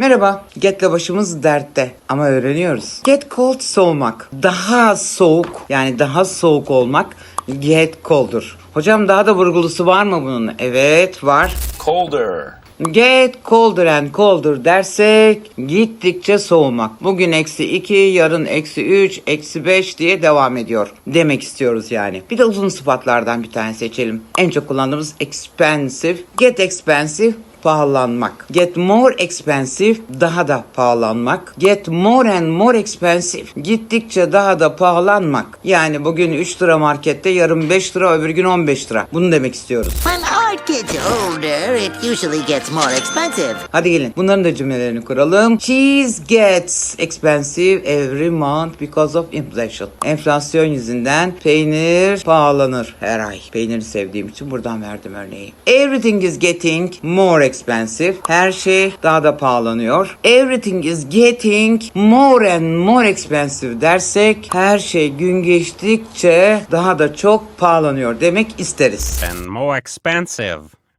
Merhaba, Get'le başımız dertte ama öğreniyoruz. Get cold soğumak, daha soğuk yani daha soğuk olmak get cold'dur. Hocam daha da vurgulusu var mı bunun? Evet var. colder, Get colder and colder dersek gittikçe soğumak. Bugün eksi 2, yarın eksi 3, eksi 5 diye devam ediyor. Demek istiyoruz yani. Bir de uzun sıfatlardan bir tane seçelim. En çok kullandığımız expensive. Get expensive pahalanmak. Get more expensive daha da pahalanmak. Get more and more expensive gittikçe daha da pahalanmak. Yani bugün 3 lira markette yarın 5 lira öbür gün 15 lira. Bunu demek istiyoruz. Art gets older, it usually gets more expensive. Hadi gelin bunların da cümlelerini kuralım. Cheese gets expensive every month because of inflation. Enflasyon yüzünden peynir pahalanır her ay. Peyniri sevdiğim için buradan verdim örneği. Everything is getting more expensive. Her şey daha da pahalanıyor. Everything is getting more and more expensive dersek her şey gün geçtikçe daha da çok pahalanıyor demek isteriz. and more expensive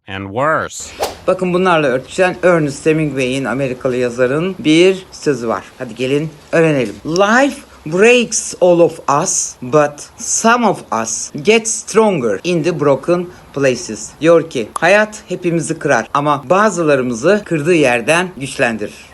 and worse. Bakın bunlarla örtüşen Ernest Hemingway'in Amerikalı yazarın bir sözü var. Hadi gelin öğrenelim. Life breaks all of us but some of us get stronger in the broken places. Diyor ki hayat hepimizi kırar ama bazılarımızı kırdığı yerden güçlendirir.